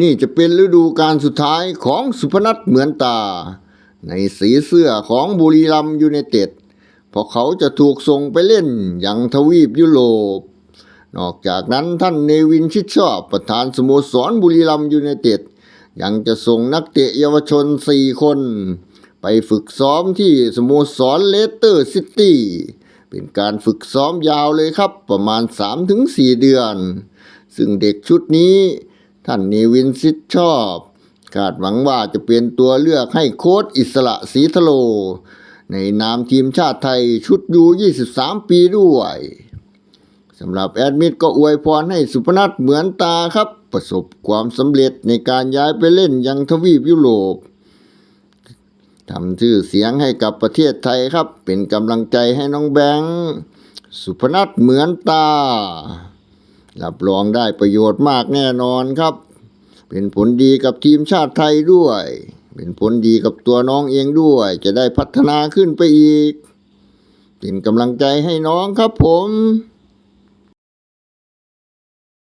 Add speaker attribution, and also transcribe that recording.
Speaker 1: นี่จะเป็นฤดูการสุดท้ายของสุพนัทเหมือนตา ในสีเสื้อของบุรีรัมยูไนเต็ดเพราะเขาจะถูกส่งไปเล่นยังทวีปยุโรป นอกจากนั้นท่านเนวินชิดชอบประธานสโมสรบุรีรัมย์ยูไนเต็ดยังจะส่งนักเตะเยาวชน 4 คน ไปฝึกซ้อมที่สโมสรเลสเตอร์ซิตี้เป็นการฝึกซ้อมยาวเลยครับประมาณ 3-4 เดือน ซึ่งเด็กชุดนี้ ท่านเนวินชิดชอบคาดหวังว่าจะเป็นตัวเลือกให้โค้ชอิสระศรีทะโล ในนามทีมชาติไทยชุดยู 23 ปีด้วยสำหรับแอดมิดก็อวยพรให้สุพนัทเหมือนตาครับ ประสบความสำเร็จในการย้ายไปเล่นยังทวีปยุโรปทำชื่อเสียงให้กับประเทศไทยครับ เป็นกำลังใจให้น้องแบงค์สุพนัทเหมือนตา รับรองได้ประโยชน์มากแน่นอนครับ เป็นผลดีกับทีมชาติไทยด้วย เป็นผลดีกับตัวน้องเองด้วย จะได้พัฒนาขึ้นไปอีก เป็นกำลังใจให้น้องครับผม